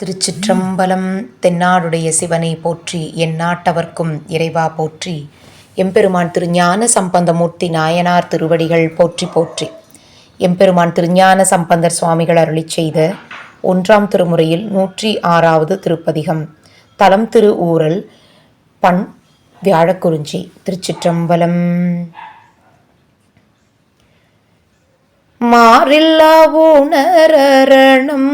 திருச்சிற்றம்பலம் தென்னாடுடைய சிவனை போற்றி எந்நாட்டவர்க்கும் இறைவா போற்றி. எம்பெருமான் திருஞான சம்பந்தமூர்த்தி நாயனார் திருவடிகள் போற்றி போற்றி. எம்பெருமான் திருஞான சம்பந்தர் சுவாமிகள் அருளிச் செய்த ஒன்றாம் திருமுறையில் நூற்றி ஆறாவது திருப்பதிகம். தலம் திரு ஊரல் பண் வியாழக்குறிஞ்சி திருச்சிற்றம்பலம். மாறில்லா உணரணம்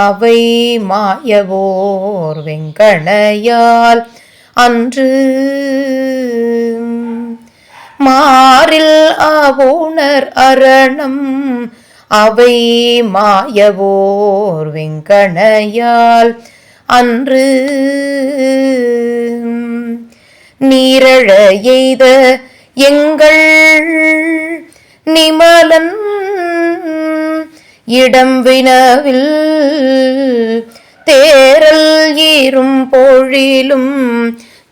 அவை மாயவோர் வெங்கணையால் அன்று மாறில் அவுணர் அரணம் அவை மாயவோர் வெங்கணையால் அன்று நீரழ எய்த எங்கள் நிமலன் இடம் வினவில் தேரல் ஈரும் பொழிலும்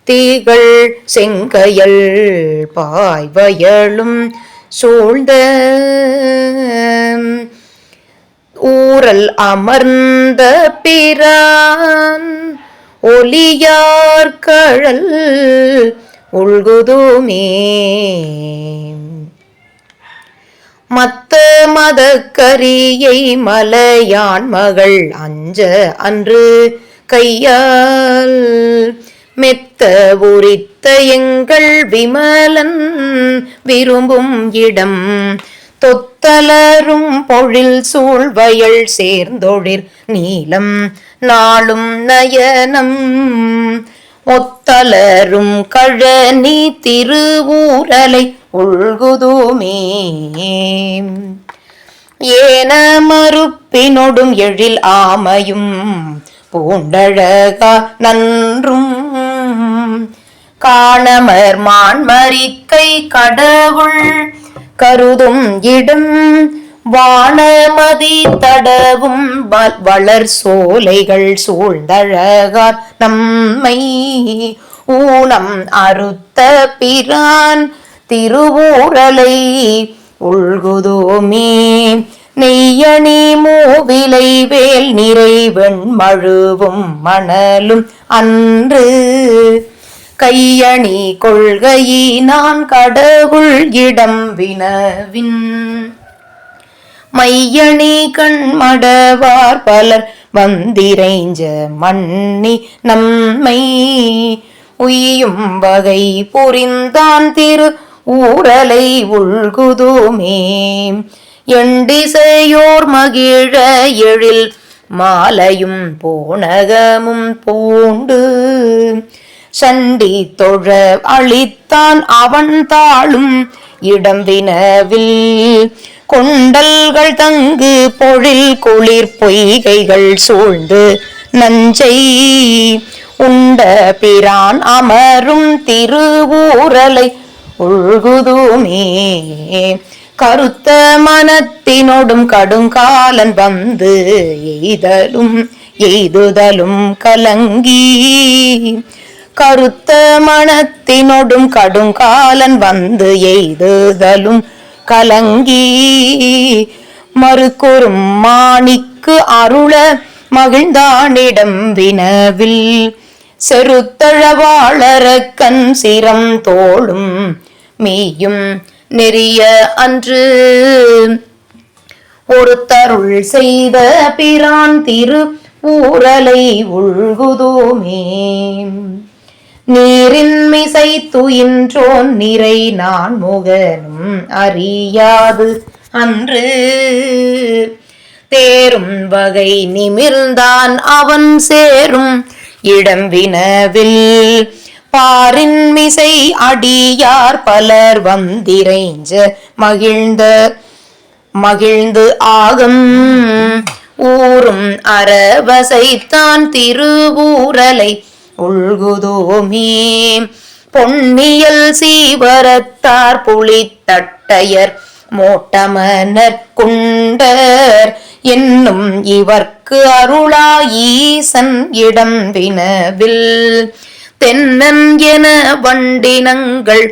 தீகள் செங்கையல் பாய்வயலும் சூழ்ந்த ஊரல் அமர்ந்த பிரான் ஒலியார்கழல் உள்குதுமே. மத்த மதக்கரியை மலையான் மகள் அஞ்ச அன்று கையால் மெத்த உரித்த எங்கள் விமலன் விரும்பும் இடம் தொத்தலரும் பொழில் சூழ்வயல் சேர்ந்தொழிர் நீலம் நாளும் நயனம் ஒத்தலரும் கழனி திருவூரலை உள்குதுமே. ஏன மறுப்பினொடும் எழில் ஆமையும் பூண்டழகா நன்றும். காணமர் மான்மரிக்கை கடவுள் கருதும் இடம் வானமதி தடவும் வ- வளர் சோலைகள் சூழ்ந்தழகார் நம்மை ஊனம் அறுத்த பிரான் திருவூரலை உள்குதோமே நெய்யணி மூவிலை வேல் நிறைவெண் மழுவும் மணலும் அன்று. கையணி கொள்கையினான் கடவுள் இடம் வினவின். மையணி கண்மடவார் பலர் வந்திரைஞ்ச மண்ணி நம்மை. உய்யும் வகை புரிந்தான் திரு ஊரலை உள்குதுமே. எண்டிசையோர் மகிழ எழில் மாலையும் போனகமும் பூண்டு. சண்டி தொழ அழித்தான் அவன் தாளும் இடம் வினவில். கொண்டல்கள் தங்கு பொழில் குளிர் பொய்கைகள் சூழ்ந்து நஞ்சை. உண்ட பிரான் அமரும் திருவூரலை உள்குதுமே கருத்த மனத்தினோடும் கடுங்காலன் வந்து எய்தலும் எய்துதலும் கலங்கி. கருத்த மனத்தினோடும் கடுங்காலன் வந்து எய்துதலும் கலங்கி. மறுக்கொரும் மாணிக்கு அருள மகிழ்ந்தானிடம் வினவில் செருத்தழவாளர கண் சிரம் தோளும் மீயும் நெறிய அன்று. ஒரு தருள் செய்த பிரான் திரு ஊரலை உள்குதோமே. நீரின்மிசை துயின்றோன் நிறை நான் முகனும் அறியாது அன்று. தேரும் வகை நிமிர்ந்தான் அவன் சேரும் இடம் வினவில். பாரின்மிசை அடியார் பலர் வந்திரைஞ்ச மகிழ்ந்த மகிழ்ந்து ஆகும். ஊரும் அரவசைத்தான் திருவூரலை உள்குதோமே. பொன்னியல் சீவரத்தார் புலித்தட்டையர் மோட்டமனர் குண்டர் என்னும் இவர்க்கு அருளாயீசன் இடம் வினவில். தென்னன் என வண்டினங்கள்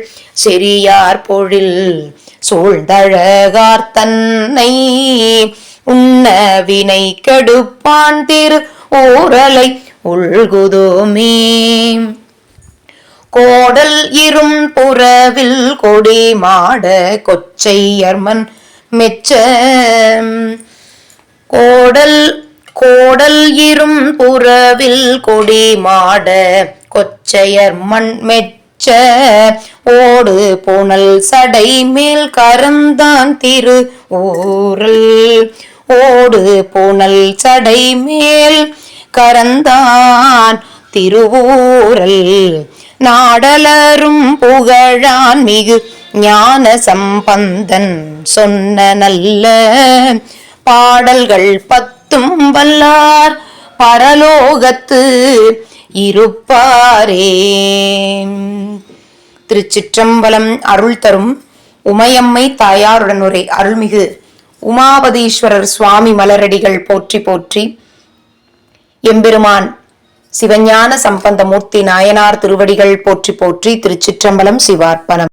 செரியார் பொழில் சூழ்ந்தழகார் தன்னை உண்ண வினை கெடுப்பான் திரு ஓரலை உள்குதோமே. கோடல் இரும் புறவில் கொடி மாட கொச்சையர்மன் மெச்ச கோடல் கோடல் இரும் புறவில் கொடி மாட கொச்சையர் மண் மெச்ச ஓடு புனல் சடை மேல் கரந்தான் திரு ஊரல். ஓடு புனல் சடை மேல் கரந்தான் திருவூரல் நாடலரும் புகழான் மிகு ஞான சம்பந்தன் சொன்ன நல்ல பாடல்கள் பத்தும் வல்லார் பரலோகத்து இருப்பாரே. திருச்சிற்றம்பலம் அருள் தரும் உமையம்மை தாயாருடன் உரை அருள்மிகு உமாபதீஸ்வரர் சுவாமி மலரடிகள் போற்றி போற்றி. எம்பெருமான் சிவஞான சம்பந்தமூர்த்தி நாயனார் திருவடிகள் போற்றி போற்றி திருச்சிற்றம்பலம் சிவார்ப்பணம்.